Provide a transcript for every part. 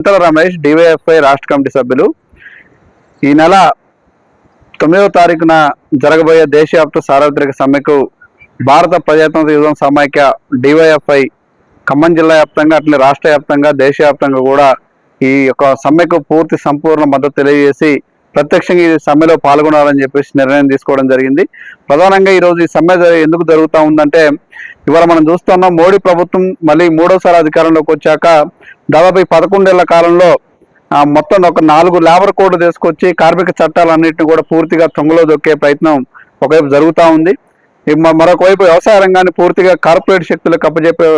చింతల Ramesh DYFI రాష్ట్ర committee సభ్యులు. ఈ నెల తొమ్మిదవ తారీఖున జరగబోయే దేశవ్యాప్త సార్వత్రిక సమ్మెకు భారత ప్రజాతంత్ర యుద్ధం సమైక్య డివైఎఫ్ఐ ఖమ్మం జిల్లా వ్యాప్తంగా అట్లే రాష్ట్ర వ్యాప్తంగా దేశవ్యాప్తంగా కూడా ఈ యొక్క సమ్మెకు పూర్తి సంపూర్ణ మద్దతు తెలియజేసి ప్రత్యక్షంగా ఈ సమ్మెలో పాల్గొనాలని చెప్పేసి నిర్ణయం తీసుకోవడం జరిగింది. ప్రధానంగా ఈరోజు ఈ సమ్మె ఎందుకు జరుగుతూ ఉందంటే ఇవాళ మనం చూస్తున్నాం మోడీ ప్రభుత్వం మళ్ళీ మూడోసారి అధికారంలోకి వచ్చాక దాదాపు పదకొండేళ్ళ కాలంలో మొత్తం ఒక నాలుగు లేబర్ కోడ్ తీసుకొచ్చి కార్మిక చట్టాలన్నింటినీ కూడా పూర్తిగా తొంగలో దొక్కే ప్రయత్నం ఒకవైపు జరుగుతూ ఉంది. మరొకవైపు వ్యవసాయ రంగాన్ని పూర్తిగా కార్పొరేట్ శక్తులకు అప్పచెప్పే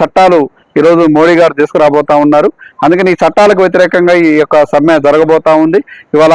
చట్టాలు ఈరోజు మోడీ గారు తీసుకురాబోతా ఉన్నారు. అందుకని ఈ చట్టాలకు వ్యతిరేకంగా ఈ యొక్క సమ్మె జరగబోతా ఉంది. ఇవాళ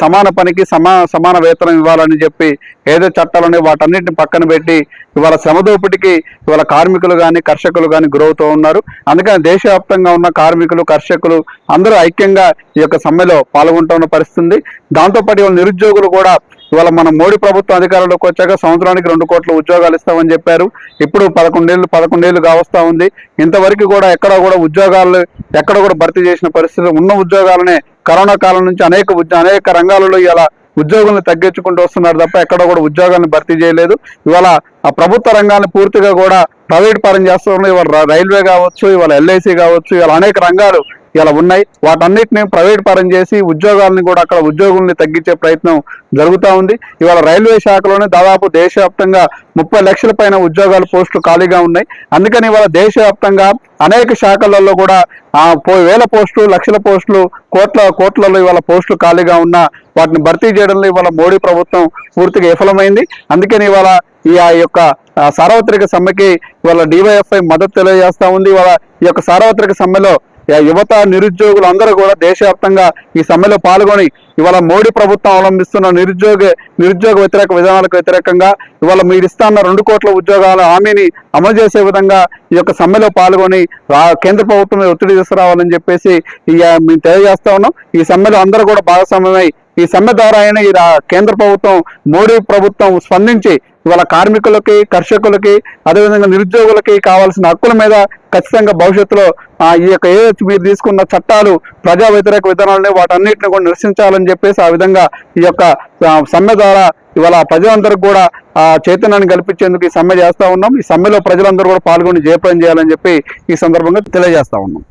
సమాన పనికి సమా సమాన వేతనం ఇవ్వాలని చెప్పి ఏదో చట్టాలు ఉన్నాయో వాటన్నిటిని పక్కన పెట్టి ఇవాళ శ్రమ దోపిడికి ఇవాళ కార్మికులు కానీ కర్షకులు కానీ గురవుతూ ఉన్నారు. అందుకని దేశవ్యాప్తంగా ఉన్న కార్మికులు కర్షకులు అందరూ ఐక్యంగా ఈ యొక్క సమ్మెలో పాల్గొంటున్న పరిస్థితి దాంతోపాటు ఇవాళ నిరుద్యోగులు కూడా ఇవాళ మన మోడీ ప్రభుత్వం అధికారంలోకి వచ్చాక సంవత్సరానికి రెండు కోట్ల ఉద్యోగాలు ఇస్తామని చెప్పారు. ఇప్పుడు పదకొండేళ్ళు పదకొండేళ్ళు కావస్తా ఉంది. ఇంతవరకు కూడా ఎక్కడ కూడా ఉద్యోగాలు ఎక్కడ కూడా భర్తీ చేసిన పరిస్థితి ఉన్న ఉద్యోగాలనే కరోనా కాలం నుంచి అనేక అనేక రంగాలలో ఇలా ఉద్యోగులను తగ్గించుకుంటూ వస్తున్నారు తప్ప ఎక్కడ కూడా ఉద్యోగాలను భర్తీ చేయలేదు. ఇవాళ ఆ ప్రభుత్వ రంగాన్ని పూర్తిగా కూడా ప్రైవేట్ పరం చేస్తున్నారు. ఇవాళ రైల్వే కావచ్చు ఇవాళ ఎల్ఐసి కావచ్చు ఇవాళ అనేక రంగాలు ఇలా ఉన్నాయి. వాటన్నిటిని ప్రైవేట్ పరం చేసి ఉద్యోగాలని కూడా అక్కడ ఉద్యోగుల్ని తగ్గించే ప్రయత్నం జరుగుతూ ఉంది. ఇవాళ రైల్వే శాఖలోనే దాదాపు దేశవ్యాప్తంగా ముప్పై లక్షల పైన ఉద్యోగాలు పోస్టులు ఖాళీగా ఉన్నాయి. అందుకని ఇవాళ దేశవ్యాప్తంగా అనేక శాఖలలో కూడా వేల పోస్టులు లక్షల పోస్టులు కోట్ల కోట్లలో ఇవాళ పోస్టులు ఖాళీగా ఉన్న వాటిని భర్తీ చేయడంలో ఇవాళ మోడీ ప్రభుత్వం పూర్తిగా విఫలమైంది. అందుకని ఇవాళ ఈ ఆ యొక్క సార్వత్రిక సమ్మెకి ఇవాళ డివైఎఫ్ఐ మద్దతు తెలియజేస్తా ఉంది. ఇవాళ ఈ యొక్క సార్వత్రిక సమ్మెలో యువత నిరుద్యోగులు అందరూ కూడా దేశవ్యాప్తంగా ఈ సమ్మెలో పాల్గొని ఇవాళ మోడీ ప్రభుత్వం అవలంబిస్తున్న నిరుద్యోగ నిరుద్యోగ వ్యతిరేక విధానాలకు వ్యతిరేకంగా ఇవాళ మీరు ఇస్తాన్న రెండు కోట్ల ఉద్యోగాల హామీని అమలు చేసే విధంగా ఈ యొక్క సమ్మెలో పాల్గొని రా- కేంద్ర ప్రభుత్వం మీద ఒత్తిడి తీసుకురావాలని చెప్పేసి మేము తెలియజేస్తా ఉన్నాం. ఈ సమ్మెలో అందరూ కూడా భాగస్వామ్యమై ఈ సమ్మె ద్వారా అయినా ఈ రా- కేంద్ర ప్రభుత్వం మోడీ ప్రభుత్వం స్పందించి ఇవాళ కార్మికులకి కర్షకులకి అదేవిధంగా నిరుద్యోగులకి కావాల్సిన హక్కుల మీద ఖచ్చితంగా భవిష్యత్తులో ఈ యొక్క ఏ మీరు తీసుకున్న చట్టాలు ప్రజా వ్యతిరేక విధానాలని వాటన్నిటిని కూడా నిరసించాలని చెప్పేసి ఆ విధంగా ఈ యొక్క సమ్మె ద్వారా ఇవాళ ప్రజలందరికీ కూడా ఆ చైతన్యాన్ని కల్పించేందుకు ఈ సమ్మె చేస్తా ఉన్నాం. ఈ సమ్మెలో ప్రజలందరూ కూడా పాల్గొని జయప్రయం చేయాలని చెప్పి ఈ సందర్భంగా తెలియజేస్తా ఉన్నాం.